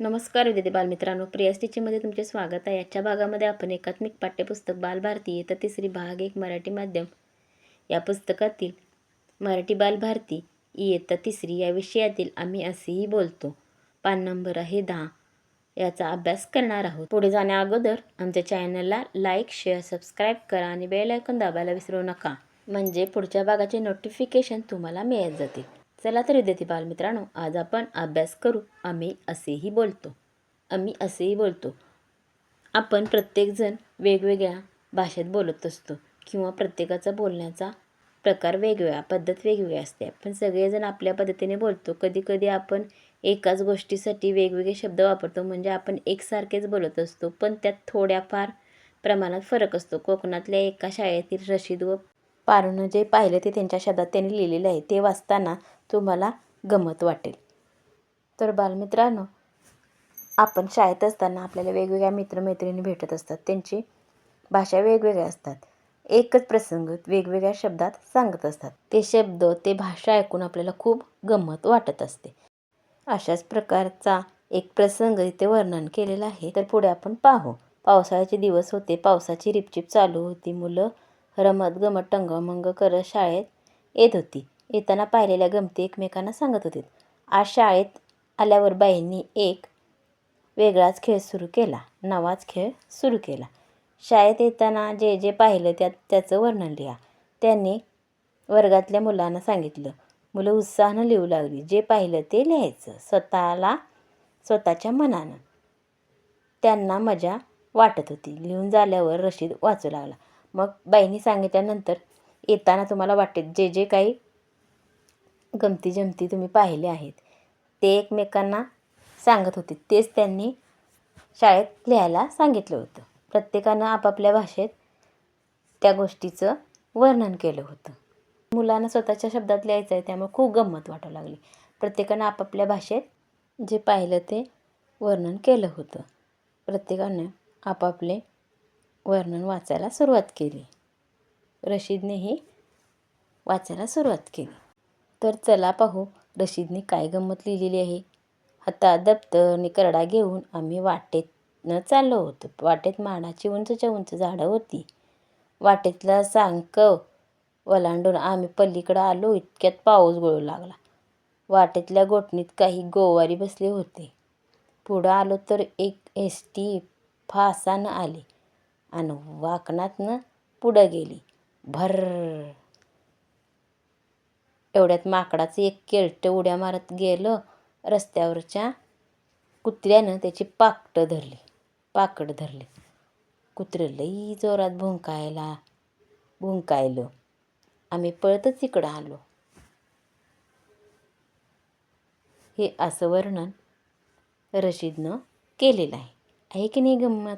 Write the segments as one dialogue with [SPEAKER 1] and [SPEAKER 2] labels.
[SPEAKER 1] नमस्कार विद्यार्थी बालमित्रांनो प्रिया टीचिंगमध्ये तुमचे स्वागत आहे. याच्या भागामध्ये आपण एकात्मिक पाठ्यपुस्तक बालभारती येतं तिसरी भाग एक मराठी माध्यम. या पुस्तकातील मराठी बालभारती इयत्ता तिसरी या विषयातील आम्ही असेही बोलतो. पान नंबर आहे दहा. याचा अभ्यास करणार आहोत. पुढे जाण्या अगोदर आमच्या चॅनलला लाईक शेअर सबस्क्राईब करा आणि बेल आयकॉन दाबायला विसरू नका. म्हणजे पुढच्या भागाचे नोटिफिकेशन तुम्हाला मिळत जातील. चला तर विद्यार्थी बालमित्रांनो आज आपण अभ्यास करू. आम्ही असेही बोलतो. आम्ही असेही बोलतो. आपण प्रत्येकजण वेगवेगळ्या भाषेत बोलत असतो किंवा प्रत्येकाचा बोलण्याचा प्रकार वेगवेगळा पद्धत वेगवेगळी असते. आपण सगळेजण आपल्या पद्धतीने बोलतो. कधी कधी आपण एकाच गोष्टीसाठी वेगवेगळे शब्द वापरतो. म्हणजे आपण एकसारखेच बोलत असतो पण त्यात थोड्याफार प्रमाणात फरक असतो. कोकणातल्या एका शाळेतील रशीद व पारणं जे पाहिलं ते त्यांच्या शब्दात त्यांनी लिहिलेलं आहे. ते वाचताना तुम्हाला गमत वाटेल. तर बालमित्रांनो आपण शाळेत असताना आपल्याला वेगवेगळ्या मित्रमैत्रिणी भेटत असतात. त्यांची भाषा वेगवेगळ्या असतात. एकच प्रसंग वेगवेगळ्या शब्दात सांगत असतात. ते शब्द ते भाषा ऐकून आपल्याला खूप गंमत वाटत असते. अशाच प्रकारचा एक प्रसंग इथे वर्णन केलेला आहे. तर पुढे आपण पाहू. पावसाळ्याचे दिवस होते. पावसाची रिपचिप चालू होती. मुलं रमत गमत टंगमंग करत शाळेत येत होती. येताना पाहिलेल्या गमती एकमेकांना सांगत होते आज शाळेत आल्यावर बाईंनी एक वेगळाच खेळ सुरू केला. नवाच खेळ सुरू केला. शाळेत येताना जे जे पाहिलं त्यात त्याचं वर्णन लिहा. त्यांनी वर्गातल्या मुलांना सांगितलं. मुलं उत्साहानं लिहू लागली. जे पाहिलं ते लिहायचं. स्वतःला स्वतःच्या मनानं. त्यांना मजा वाटत होती. लिहून झाल्यावर रशीद वाचू लागला. मग बाईंनी सांगितल्यानंतर येताना तुम्हाला वाटेल जे जे काही गमती जमती तुम्ही पाहिले आहेत. ते एकमेकांना सांगत होते. तेच त्यांनी शाळेत लिहायला सांगितलं होतं. प्रत्येकानं आपापल्या भाषेत त्या गोष्टीचं वर्णन केलं होतं. मुलांना स्वतःच्या शब्दात लिहायचं आहे त्यामुळे खूप गंमत वाटू लागली. प्रत्येकानं आपापल्या भाषेत जे पाहिलं ते वर्णन केलं होतं. प्रत्येकानं आपापले वर्णन वाचायला सुरुवात केली. रशीदनेही वाचायला सुरुवात केली. तर चला पाहू रशीदने काय गंमत लिहिलेली आहे. हातात दप्तर आणि करडा घेऊन आम्ही वाटेतनं चाललो होतो. वाटेत माडाची उंचच्या उंच झाडं होती. वाटेतला सांकव वलांडून आम्ही पलीकडं आलो इतक्यात पाऊस गळू लागला. वाटेतल्या गोठणीत काही गोवारी बसले होते. पुढं आलो तर एक एस टी फासानं आली आणि वाकणातनं पुढं गेली. भर एवढ्यात माकडाचं एक केळटं उड्या मारत गेलं रस्त्यावरच्या कुत्र्यानं त्याची पाकटं धरली पाकड धरली. कुत्रं लई जोरात भुंकायला भुंकायलं. आम्ही पळतच इकडं आलो. हे असं वर्णन रशीदनं केलेलं आहे. आहे की नाही गंमत?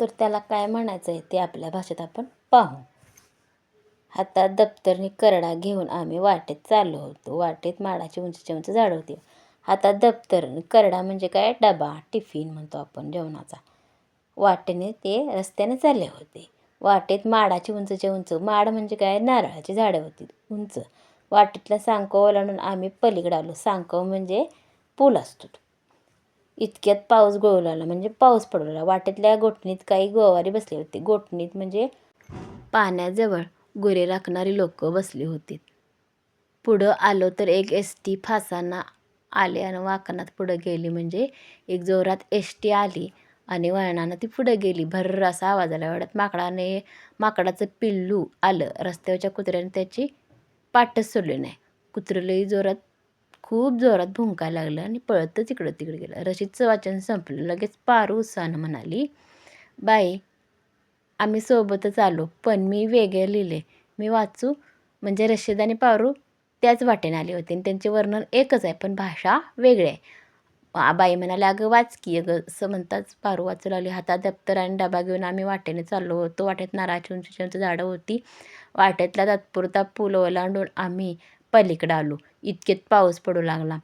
[SPEAKER 1] तर त्याला काय म्हणायचं आहे ते आपल्या भाषेत आपण पाहू. हातात दप्तरनी करडा घेऊन आम्ही वाटेत चाललो होतो. वाटेत माडाची उंचीच्या उंच झाडं होती. हातात दप्तर करडा म्हणजे काय? डबा टिफिन म्हणतो आपण जेवणाचा. वाटेने ते रस्त्याने चालले होते. वाटेत माडाची उंचच्या उंच माड म्हणजे काय? नारळाची झाडं होती. उंच. वाटेतला सांकव ओलांडून आम्ही पलीकडे आलो. सांकव म्हणजे पूल असतो. इतक्यात पाऊस गोळवला म्हणजे पाऊस पडवला वाटेतल्या गोठणीत काही गोवारी बसली होती. गोठणीत म्हणजे पाण्याजवळ गुरे राखणारी लोक बसली होती. पुढं आलो तर एक एस टी फासांना आले आणि वाकणात पुढं गेली. म्हणजे एक जोरात एस टी आली आणि वळणानं ती पुढं गेली. भर्र असा आवाज आला. एवढ्यात माकडाने माकडाचं पिल्लू आलं. रस्त्यावरच्या कुत्र्याने त्याची पाठच सोडली नाही. कुत्रं लई जोरात खूप जोरात भुंकायला लागलं आणि पळतच इकडं तिकडे गेलं. रशीदचं वाचन संपलं. लगेच पारू उत्साहानं म्हणाली बाई आम्ही सोबतच आलो पण मी वेगळे लिहिले. मी वाचू म्हणजे रशीद आणि पारू त्याच वाटेने आले होते. आणि त्यांचे वर्णन एकच आहे पण भाषा वेगळी आहे. बाई म्हणाले अगं वाच की अगं. असं म्हणताच पारू वाचू लागली. हातात दप्तर आणि डबा घेऊन आम्ही वाटेने चाललो होतो. वाटेत नारळाची उंचीची उंच झाडं होती. वाटेतला तात्पुरता पूल ओलांडून आम्ही पलीकडं आलो. इतकेत पाऊस पडू लागला.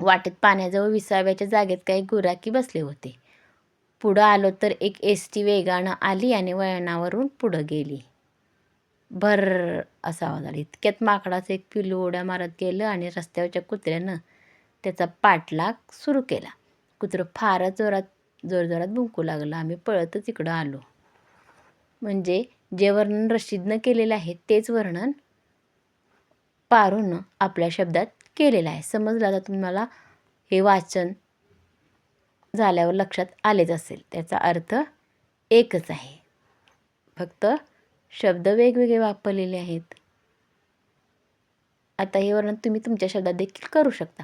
[SPEAKER 1] वाटेत पाण्याजवळ विसाव्याच्या जागेत काही गुराखी बसले होते. पुढं आलो तर एक एस टी वेगानं आली आणि वळणावरून पुढं गेली. भर असा आवाज आला. इतक्यात माकडाचं एक पिलू उड्या मारत गेलं आणि रस्त्यावरच्या कुत्र्यानं त्याचा पाठलाग सुरू केला. कुत्रं फारच जोरात जोरजोरात भुंकू लागलं. आम्ही पळतच इकडं आलो. म्हणजे जे वर्णन रशीदनं केलेलं आहे तेच वर्णन पारूनं आपल्या शब्दात केलेलं आहे. समजलं आता तुम्हाला हे वाचन? झाल्यावर लक्षात आलेच असेल. त्याचा अर्थ एकच आहे. फक्त शब्द वेगवेगळे वापरलेले आहेत. आता हे वर्णन तुम्ही तुमच्या शब्दात देखील करू शकता.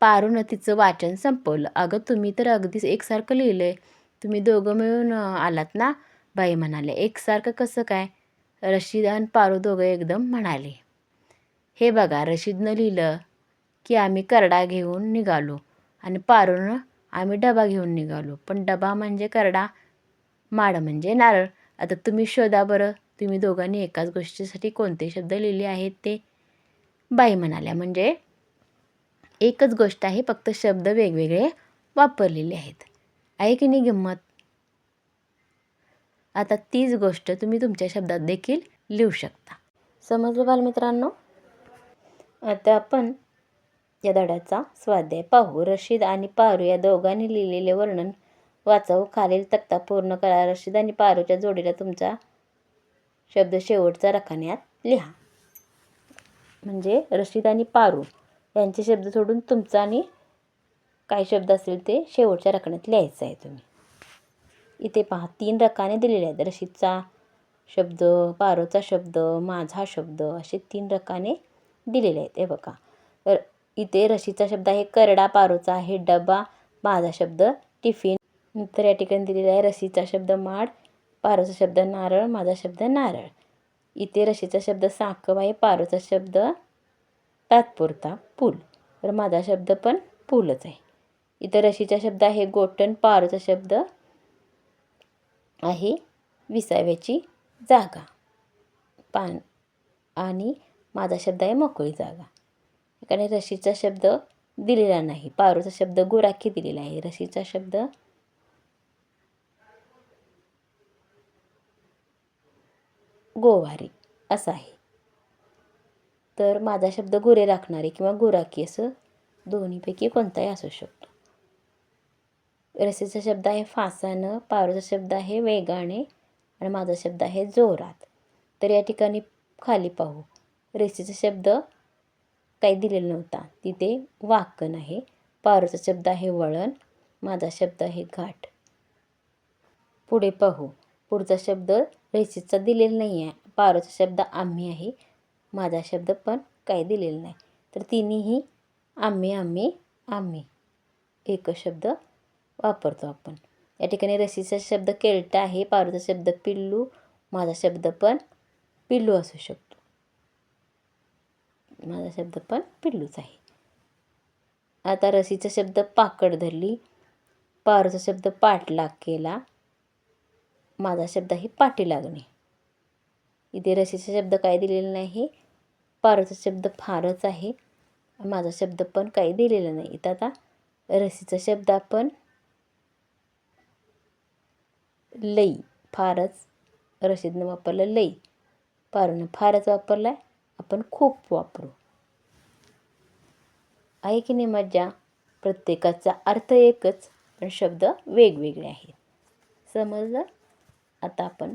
[SPEAKER 1] पारूनं तिचं वाचन संपवलं. अगं तुम्ही तर अगदीच एकसारखं लिहिलं आहे तुम्ही दोघं मिळून आलात ना? बाई म्हणाले. एकसारखं कसं काय? रशीद आणि पारू दोघं एकदम म्हणाले. हे बघा रशीदनं लिहिलं की आम्ही करडा घेऊन निघालो आणि पारूनं आम्ही डबा घेऊन निघालो. पण डबा म्हणजे करडा माड म्हणजे नारळ. आता तुम्ही शोधा बरं. तुम्ही दोघांनी एकाच गोष्टीसाठी कोणते शब्द लिहिले आहेत ते? बाई म्हणाल्या म्हणजे एकच गोष्ट आहे फक्त शब्द वेगवेगळे वापरलेले आहेत. आहे की नाही गंमत? आता तीच गोष्ट तुम्ही तुमच्या शब्दात देखील लिहू शकता. समजलं बालमित्रांनो? आता आपण या धड्याचा स्वाध्याय पाहू रशीद आणि पारू या दोघांनी लिहिलेले वर्णन वाचावं. खालील तक्ता पूर्ण करा. रशीद आणि पारूच्या जोडीला तुमचा शब्द शेवटचा रखान्यात लिहा. म्हणजे रशीद आणि पारू यांचे शब्द सोडून तुमचा आणि काय शब्द असेल ते शेवटच्या रखण्यात लिहायचं आहे तुम्ही. इथे पहा तीन रकाने दिलेले आहेत. रशीदचा शब्द पारोचा शब्द माझा शब्द असे तीन रकाने दिलेले आहेत. हे बघा. इथे रशीचा शब्द आहे करडा पारोचा आहे डबा माझा शब्द टिफिन. नंतर या ठिकाणी दिलेला आहे रशीचा शब्द माड पारोचा शब्द नारळ माझा शब्द नारळ. इथे रशीचा शब्द साकव आहे पारोचा शब्द तात्पुरता पूल. तर माझा शब्द पण पूलच आहे. इथं रशीचा शब्द आहे गोटण पारोचा शब्द आहे विसाव्याची जागा. पान आणि माझा शब्द आहे मोकळी जागा. ठिकाणी रशीचा शब्द दिलेला नाही. पारूचा शब्द गुराखी दिलेला आहे. रशीचा शब्द गोवारी. असा आहे. तर माझा शब्द गुरे राखणारे किंवा गुराखी असं दोन्हीपैकी कोणताही असू शकतो. रसीचा शब्द आहे फासानं पारूचा शब्द आहे वेगाने आणि माझा शब्द आहे जोरात. तर या ठिकाणी खाली पाहू. रसीचा शब्द काही दिलेला नव्हता. तिथे वाकण आहे. पारोचा शब्द आहे वळण माझा शब्द आहे घाट. पुढे पाहू. पुढचा शब्द रेसिसचा दिलेला नाही आहे पारोचा शब्द आम्ही आहे. माझा शब्द पण काही दिलेला नाही. तर तिन्हीही आम्ही आम्ही आम्ही. एक शब्द वापरतो आपण. या ठिकाणी रसीचा शब्द केलटा आहे. पारूचा शब्द पिल्लू माझा शब्द पण पिल्लू असू शकतो. माझा शब्द पण पिल्लूच आहे. आता रसीचा शब्द पाकड धरली. पारूचा शब्द पाठलाग केला. माझा शब्द आहे पाठी लागणे इथे रसीचा शब्द काय दिलेला नाही. पारूचा शब्द फारच आहे. माझा शब्द पण काही दिलेला नाही. इथं आता रसीचा शब्द आपण लई फारच रशीदनं वापरलं लई. पारूनं फारच वापरला आहे आपण खूप वापरू. आहे की नाही मज्जा प्रत्येकाचा अर्थ एकच पण शब्द वेगवेगळे आहेत. समजलं? आता आपण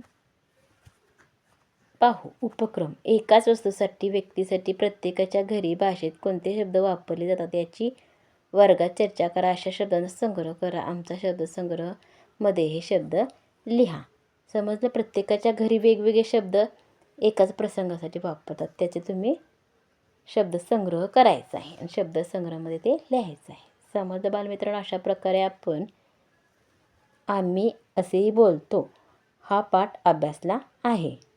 [SPEAKER 1] पाहू. उपक्रम. एकाच वस्तूसाठी व्यक्तीसाठी प्रत्येकाच्या घरी भाषेत कोणते शब्द वापरले जातात याची वर्गात चर्चा करा. अशा शब्दांचा संग्रह करा. आमचा शब्दसंग्रहमध्ये हे शब्द लिहा. समजलं? प्रत्येकाच्या घरी वेगवेगळे शब्द एकाच प्रसंगासाठी वापरतात. त्याचे तुम्ही शब्दसंग्रह करायचा आहे. आणि शब्दसंग्रहामध्ये ते लिहायचं आहे. समर्थ बालमित्रांनो अशा प्रकारे आपण आम्ही असेही बोलतो. हा पाठ अभ्यासला आहे.